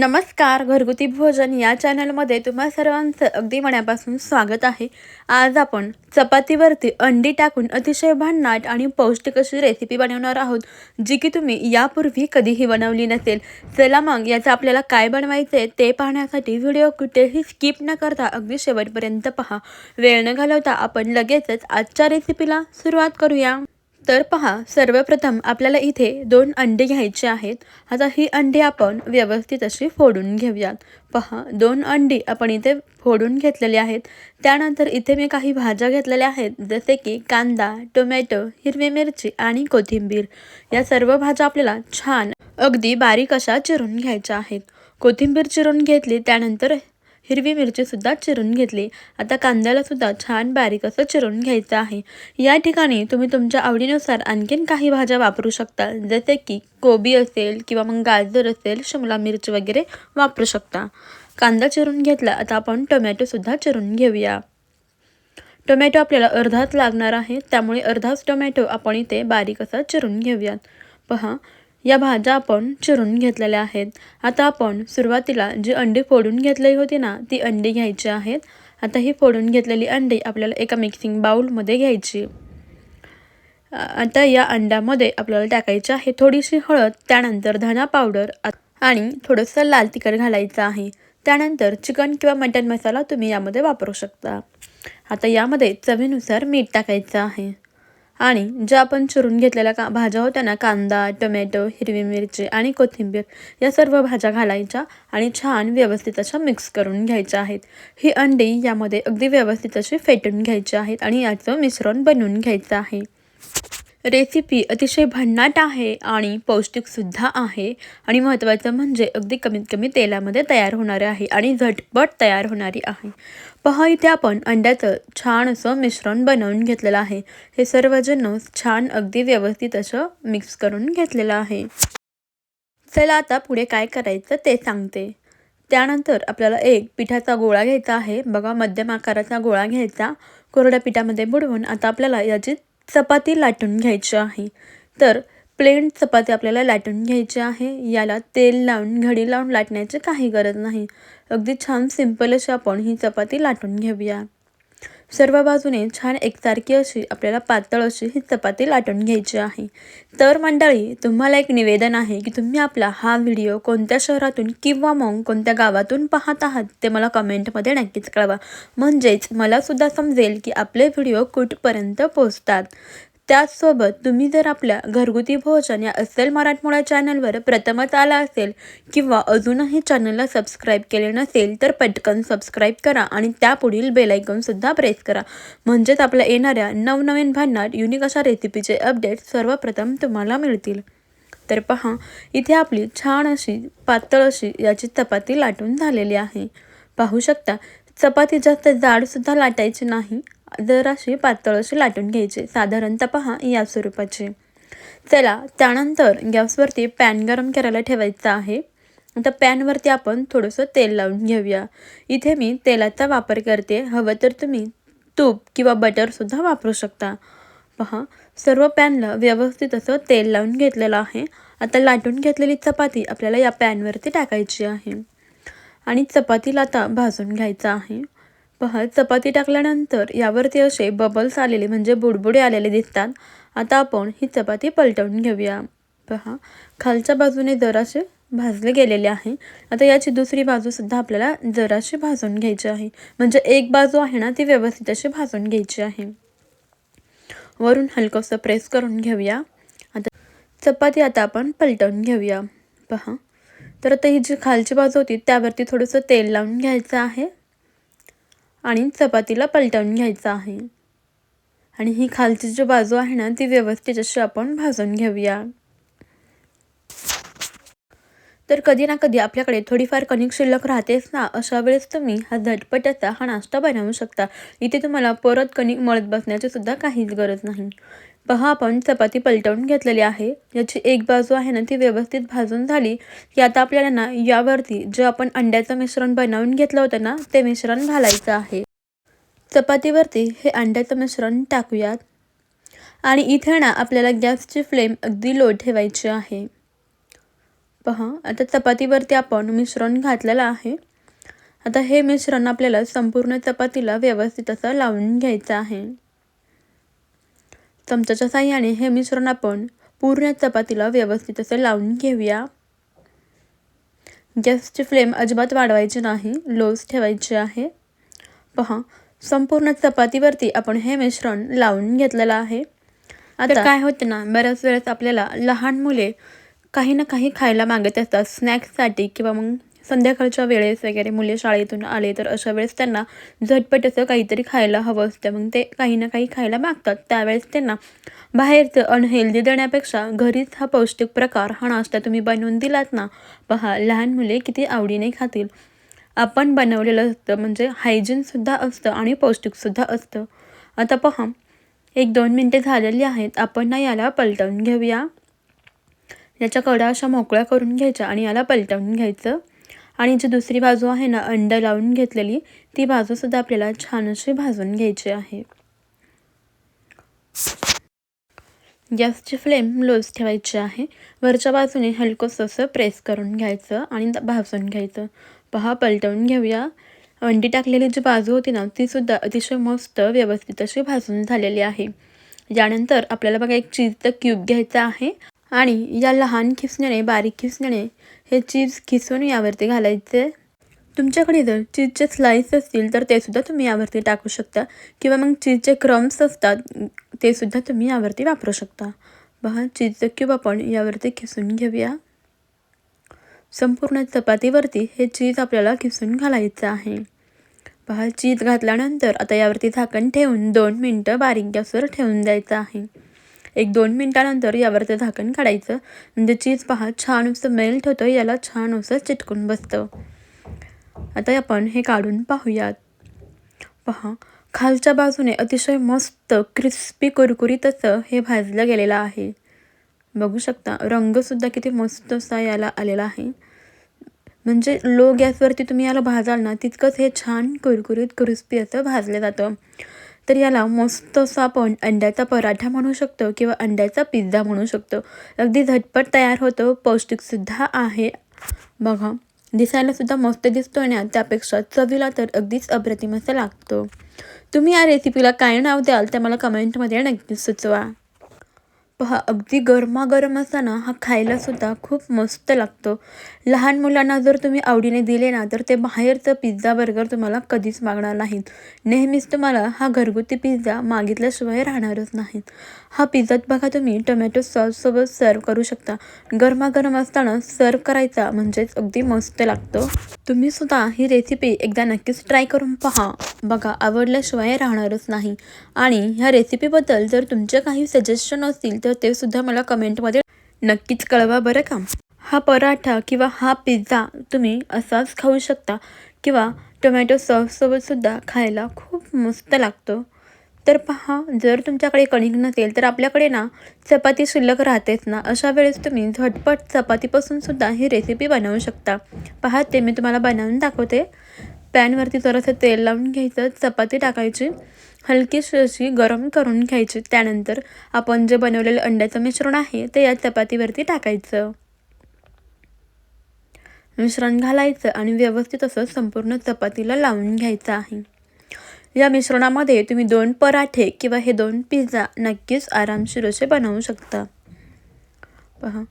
नमस्कार घरगुती भोजन या चॅनलमध्ये तुम्हा सर्वांचं अगदी मनापासून स्वागत आहे. आज आपण चपातीवरती अंडी टाकून अतिशय भन्नाट आणि पौष्टिक अशी रेसिपी बनवणार आहोत जी की तुम्ही यापूर्वी कधीही बनवली नसेल. चला मग याचं आपल्याला काय बनवायचं आहे ते पाहण्यासाठी व्हिडिओ कुठेही स्किप न करता अगदी शेवटपर्यंत पहा. वेळ न घालवता आपण लगेचच आजच्या रेसिपीला सुरुवात करूया. तर पहा सर्वप्रथम आपल्याला इथे दोन अंडी घ्यायचे आहेत. आता ही अंडी आपण व्यवस्थित अशी फोडून घेऊयात. पहा दोन अंडी आपण इथे फोडून घेतलेली आहेत. त्यानंतर इथे मी काही भाज्या घेतलेल्या आहेत जसे की कांदा टोमॅटो हिरवी मिरची आणि कोथिंबीर. या सर्व भाज्या आपल्याला छान अगदी बारीक अशा चिरून घ्यायच्या आहेत. कोथिंबीर चिरून घेतली त्यानंतर हिरवी मिरचीसुद्धा चिरून घेतली. आता कांद्यालासुद्धा छान बारीक असं चिरून घ्यायचं आहे. या ठिकाणी तुम्ही तुमच्या आवडीनुसार आणखीन काही भाज्या वापरू शकता जसे की कोबी असेल किंवा मग गाजर असेल शिमला मिरची वगैरे वापरू शकता. कांदा चिरून घेतला आता आपण टोमॅटोसुद्धा चिरून घेऊया. टोमॅटो आपल्याला अर्धाच लागणार आहे त्यामुळे अर्धाच टोमॅटो आपण इथे बारीक असा चिरून घेऊयात. पहा या भाज्या आपण चिरून घेतलेल्या आहेत. आता आपण सुरुवातीला जी अंडी फोडून घेतलेली होती ना ती अंडी घ्यायची आहेत. आता ही फोडून घेतलेली अंडी आपल्याला एका मिक्सिंग बाऊलमध्ये घ्यायची. आता या अंड्यामध्ये आपल्याला टाकायची आहे थोडीशी हळद त्यानंतर धना पावडर आणि थोडंसं लाल तिखट घालायचं आहे. त्यानंतर चिकन किंवा मटन मसाला तुम्ही यामध्ये वापरू शकता. आता यामध्ये चवीनुसार मीठ टाकायचं आहे. आणि ज्या आपण चिरून घेतलेल्या का भाज्या होत्या ना कांदा टोमॅटो हिरवी मिरची आणि कोथिंबीर या सर्व भाज्या घालायच्या आणि छान व्यवस्थित अशा मिक्स करून घ्यायच्या आहेत. ही अंडी यामध्ये अगदी व्यवस्थित अशी फेटून घ्यायची आहेत आणि याचं मिश्रण बनवून घ्यायचं आहे. रेसिपी अतिशय भन्नाट आहे आणि पौष्टिकसुद्धा आहे. आणि महत्त्वाचं म्हणजे अगदी कमीत कमी तेलामध्ये तयार होणारे आहे आणि झटपट तयार होणारी आहे. पहा इथे आपण अंड्याचं छान असं मिश्रण बनवून घेतलेलं आहे. हे सर्व छान अगदी व्यवस्थित असं मिक्स करून घेतलेलं आहे. चला आता पुढे काय करायचं ते सांगते. त्यानंतर आपल्याला एक पिठाचा गोळा घ्यायचा आहे. बघा मध्यम आकाराचा गोळा घ्यायचा. कोरड्या पिठामध्ये बुडवून आता आपल्याला याची चपाती लाटून घ्यायची आहे. तर प्लेन चपाती आपल्याला लाटून घ्यायची आहे. याला तेल लावून घडी लावून लाटण्याची काही गरज नाही. अगदी छान सिंपल अशी आपण ही चपाती लाटून घेऊया. सर्व बाजूने छान एकसारखी अशी आपल्याला पातळ अशी ही चपाती लाटून घ्यायची आहे. तर मंडळी तुम्हाला एक निवेदन आहे की तुम्ही आपला हा व्हिडिओ कोणत्या शहरातून किंवा मग कोणत्या गावातून पाहत आहात ते मला कमेंटमध्ये नक्कीच कळवा. म्हणजेच मलासुद्धा समजेल की आपले व्हिडिओ कुठपर्यंत पोचतात त्याचसोबत तुम्ही जर आपल्या घरगुती भोजन या अस्सल मराठमोळा चॅनलवर प्रथमच आला असेल किंवा अजूनही चॅनलला सबस्क्राईब केले नसेल तर पटकन सबस्क्राईब करा आणि त्यापुढील बेलायकनसुद्धा प्रेस करा. म्हणजेच आपल्या येणाऱ्या नवनवीन भांडणात युनिक अशा रेसिपीचे अपडेट सर्वप्रथम तुम्हाला मिळतील. तर पहा इथे आपली छान अशी पातळ अशी याची चपाती लाटून झालेली आहे. पाहू शकता चपाती जास्त जाडसुद्धा लाटायची नाही. जराशी पातळ अशी लाटून घ्यायचे. साधारणतः पहा या स्वरूपाचे. चला त्यानंतर गॅसवरती पॅन गरम करायला ठेवायचा आहे. आता पॅनवरती आपण थोडंसं तेल लावून घेऊया. इथे मी तेलाचा वापर करते. हवं तर तुम्ही तूप किंवा बटरसुद्धा वापरू शकता. पहा सर्व पॅनला व्यवस्थित असं तेल लावून घेतलेलं आहे. आता लाटून घेतलेली चपाती आपल्याला या पॅनवरती टाकायची आहे. आणि चपातीला आता भाजून घ्यायचं आहे. पहा चपाती टाकल्यानंतर यावरती असे बबल्स आलेले म्हणजे बुडबुडे आलेले दिसतात. आता आपण ही चपाती पलटवून घेऊया. पहा खालच्या बाजूने जरासे भाजले गेलेले आहे. आता याची दुसरी बाजूसुद्धा आपल्याला जराशी भाजून घ्यायची आहे. म्हणजे एक बाजू आहे ना ती व्यवस्थित अशी भाजून घ्यायची आहे. वरून हलकंसं प्रेस करून घेऊया. आता चपाती आता आपण पलटवून घेऊया. पहा तर आता ही जी खालची बाजू होती त्यावरती थोडंसं तेल लावून घ्यायचं आहे. आणि चपातीला पलटवून घ्यायचं आहे. आणि ही खालची जी बाजू आहे ना ती व्यवस्थित अशी आपण भाजून घेऊया. तर कधी ना कधी आपल्याकडे थोडीफार कणिक शिल्लक राहतेच ना अशा वेळेस तुम्ही हा झटपटाचा हा नाश्ता बनवू शकता. इथे तुम्हाला परत कणिक मळत बसण्याची सुद्धा काहीच गरज नाही. पहा आपण चपाती पलटवून घेतलेली आहे. याची एक बाजू आहे ना ती व्यवस्थित भाजून झाली की आता आपल्याला ना यावरती जे आपण अंड्याचं मिश्रण बनवून घेतलं होतं ना ते मिश्रण घालायचं आहे. चपातीवरती हे अंड्याचं मिश्रण टाकूयात. आणि इथे ना आपल्याला गॅसची फ्लेम अगदी लो ठेवायची आहे. पहा आता चपातीवरती आपण मिश्रण घातलेलं आहे. आता हे मिश्रण आपल्याला संपूर्ण चपातीला व्यवस्थित असं लावून घ्यायचं आहे. चमच्याच्या साह्याने हे मिश्रण आपण पूर्ण चपातीला व्यवस्थित असं लावून घेऊया. गॅसची फ्लेम अजिबात वाढवायची नाही लोच ठेवायची आहे. पहा संपूर्ण चपातीवरती आपण हे मिश्रण लावून घेतलेलं आहे. आता काय होते ना बऱ्याच वेळेस आपल्याला लहान मुले काही ना काही खायला मागत असतात. स्नॅक्ससाठी किंवा मग संध्याकाळच्या वेळेस वगैरे मुले शाळेतून आले तर अशा वेळेस त्यांना झटपट असं काहीतरी खायला हवं असतं. मग ते काही ना काही खायला मागतात. त्यावेळेस त्यांना बाहेरचं अनहेल्दी देण्यापेक्षा घरीच हा पौष्टिक प्रकार हा नाश्ता तुम्ही बनवून दिलात ना पहा लहान मुले किती आवडीने खातील. आपण बनवलेलं असतं म्हणजे हायजीनसुद्धा असतं आणि पौष्टिकसुद्धा असतं. आता पहा एक दोन मिनटे झालेली आहेत. आपण ना याला पलटवून घेऊया. याच्या कडा अशा मोकळ्या करून घ्यायच्या आणि याला पलटवून घ्यायचं. आणि जी दुसरी बाजू आहे ना अंड लावून घेतलेली ती बाजूसुद्धा आपल्याला छान अशी भाजून घ्यायची आहे. गॅसची फ्लेम लोज ठेवायची आहे. वरच्या बाजूने हलकंसं असं प्रेस करून घ्यायचं आणि भाजून घ्यायचं. पहा पलटवून घेऊया. अंडी टाकलेली जी बाजू होती ना तीसुद्धा अतिशय मस्त व्यवस्थित अशी भाजून झालेली आहे. यानंतर आपल्याला बघा एक चीजचं क्यूब घ्यायचं आहे. आणि या लहान खिसण्याने बारीक खिसण्याने हे चीज खिसून यावरती घालायचे. तुमच्याकडे जर चीजचे स्लाईस असतील तर ते सुद्धा तुम्ही यावरती टाकू शकता. किंवा मग चीजचे क्रम्स असतात ते सुद्धा तुम्ही यावरती वापरू शकता. पहा चीजचं क्यूब आपण यावरती खिसून घेऊया. संपूर्ण चपातीवरती हे चीज आपल्याला खिसून घालायचं आहे. पहा चीज घातल्यानंतर आता यावरती झाकण ठेवून दोन मिनटं बारीक गॅसवर ठेवून द्यायचं आहे. एक दोन मिनटानंतर यावरचं झाकण काढायचं. म्हणजे चीज पहा छान असं मेल्ट होतं याला छान असं चिटकून बसतं. आता आपण हे काढून पाहूयात. पहा खालच्या बाजूने अतिशय मस्त क्रिस्पी कुरकुरीत असं हे भाजलं गेलेलं आहे. बघू शकता रंगसुद्धा किती मस्त असा याला आलेला आहे. म्हणजे लो गॅसवरती तुम्ही याला भाजाल ना तितकंच हे छान कुरकुरीत क्रिस्पी असं भाजलं जातं. तर याला मस्त असं आपण अंड्याचा पराठा म्हणू शकतो किंवा अंड्याचा पिझ्झा म्हणू शकतो. अगदी झटपट तयार होतो. पौष्टिकसुद्धा आहे. बघा दिसायलासुद्धा मस्त दिसतो ना त्यापेक्षा चवीला तर अगदीच अप्रतिम असं लागतो. तुम्ही या रेसिपीला काय नाव द्याल ते मला कमेंटमध्ये नक्कीच सुचवा. पहा अगदी गरमागरम असताना हा खायलासुद्धा खूप मस्त लागतो. लहान मुलांना जर तुम्ही आवडीने दिले ना तर ते बाहेरचं पिझ्झा बर्गर तुम्हाला कधीच मागणार नाहीत. नेहमीच तुम्हाला हा घरगुती पिझ्झा मागितल्याशिवाय राहणारच नाहीत. हा पिझ्झात बघा तुम्ही टोमॅटो सॉससोबत सर्व करू शकता. गरमागरम असताना सर्व करायचा म्हणजेच अगदी मस्त लागतो. तुम्ही सुद्धा ही रेसिपी एकदा नक्कीच ट्राय करून पहा. बघा आवडल्याशिवाय राहणारच नाही. आणि ह्या रेसिपीबद्दल जर तुमचे काही सजेशन असतील तर ते सुद्धा मला कमेंटमध्ये नक्कीच कळवा बरं का? हा पराठा किंवा हा पिझ्झा तुम्ही असाच खाऊ शकता किंवा टोमॅटो सॉससोबतसुद्धा खायला खूप मस्त लागतो. तर पहा जर तुमच्याकडे कणिक नसेल तर आपल्याकडे ना चपाती शिल्लक राहतेच ना. अशा वेळेस तुम्ही झटपट चपातीपासून सुद्धा ही रेसिपी बनवू शकता. पहा ते मी तुम्हाला बनवून दाखवते. पॅनवरती जरासं तेल लावून घ्यायचं चपाती टाकायची हलकीशी अशी गरम करून घ्यायची. त्यानंतर आपण जे बनवलेलं अंड्याचं मिश्रण आहे ते या चपातीवरती टाकायचं. मिश्रण घालायचं आणि व्यवस्थित असं संपूर्ण चपातीला लावून घ्यायचं आहे. या मिश्रणामध्ये तुम्ही दोन पराठे किंवा हे दोन पिझ्झा नक्कीच आरामशीर असे बनवू शकता. पहा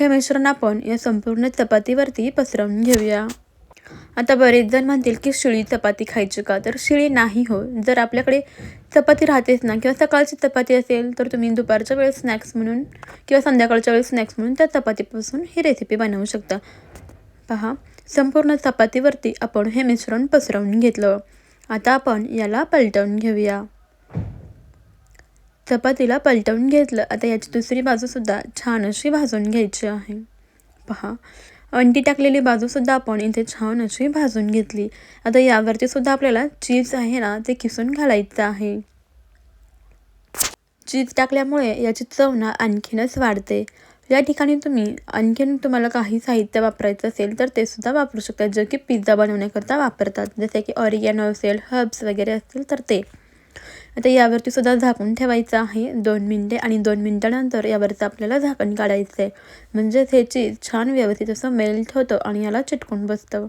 हे मिश्रण आपण या संपूर्ण चपातीवरती पसरवून घेऊया. आता बरेच जण म्हणतील की शिळी चपाती खायची का? तर शिळी नाही हो. जर आपल्याकडे चपाती राहतेच ना किंवा सकाळची चपाती असेल तर तुम्ही दुपारच्या वेळेस स्नॅक्स म्हणून किंवा संध्याकाळच्या वेळेस स्नॅक्स म्हणून त्या चपातीपासून ही रेसिपी बनवू शकता. पहा संपूर्ण चपातीवरती आपण हे मिश्रण पसरवून घेतलं. आता आपण याला पलटवून घेऊया. चपातीला पलटवून घेतलं. आता याची दुसरी बाजूसुद्धा छान अशी भाजून घ्यायची आहे. पहा अंडी टाकलेली बाजूसुद्धा आपण इथे छान अशी भाजून घेतली. आता यावरती सुद्धा आपल्याला चीज आहे ना ते किसून घालायचं आहे. चीज टाकल्यामुळे याची चव ना आणखीनच वाढते. या ठिकाणी तुम्ही आणखीन तुम्हाला काही साहित्य वापरायचं असेल तर ते सुद्धा वापरू शकता जे की पिझ्झा बनवण्याकरता वापरतात. जसे की ऑरिगॅनो असेल हर्ब्स वगैरे असतील तर ते. आता यावरती सुद्धा झाकून ठेवायचं आहे दोन मिनटे आणि दोन मिनटानंतर यावरचं आपल्याला झाकण काढायचं आहे म्हणजेच हे चीज छान व्यवस्थित असं मेल्ट होतं आणि याला चिटकून बसतं.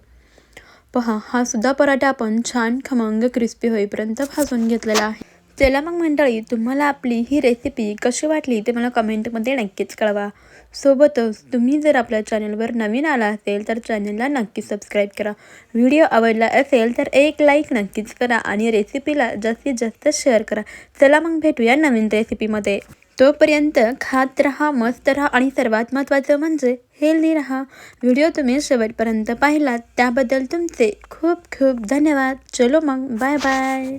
पहा हा सुद्धा पराठा आपण छान खमंग क्रिस्पी होईपर्यंत भाजून घेतलेला आहे. चला मग मंडळी तुम्हाला आपली ही रेसिपी कशी वाटली ते मला कमेंटमध्ये नक्कीच कळवा. सोबतच तुम्ही जर आपल्या चॅनलवर नवीन आला असेल तर चॅनलला नक्की सबस्क्राईब करा. व्हिडिओ आवडला असेल तर एक लाईक नक्कीच करा आणि रेसिपीला जास्तीत जास्त शेअर करा. चला मग भेटूया नवीन रेसिपीमध्ये तोपर्यंत खात रहा मस्त रहा आणि सर्वात महत्त्वाचं म्हणजे हेल्दी रहा. व्हिडिओ तुम्ही शेवटपर्यंत पाहिलात. त्याबद्दल तुमचे खूप खूप धन्यवाद. चलो मग बाय बाय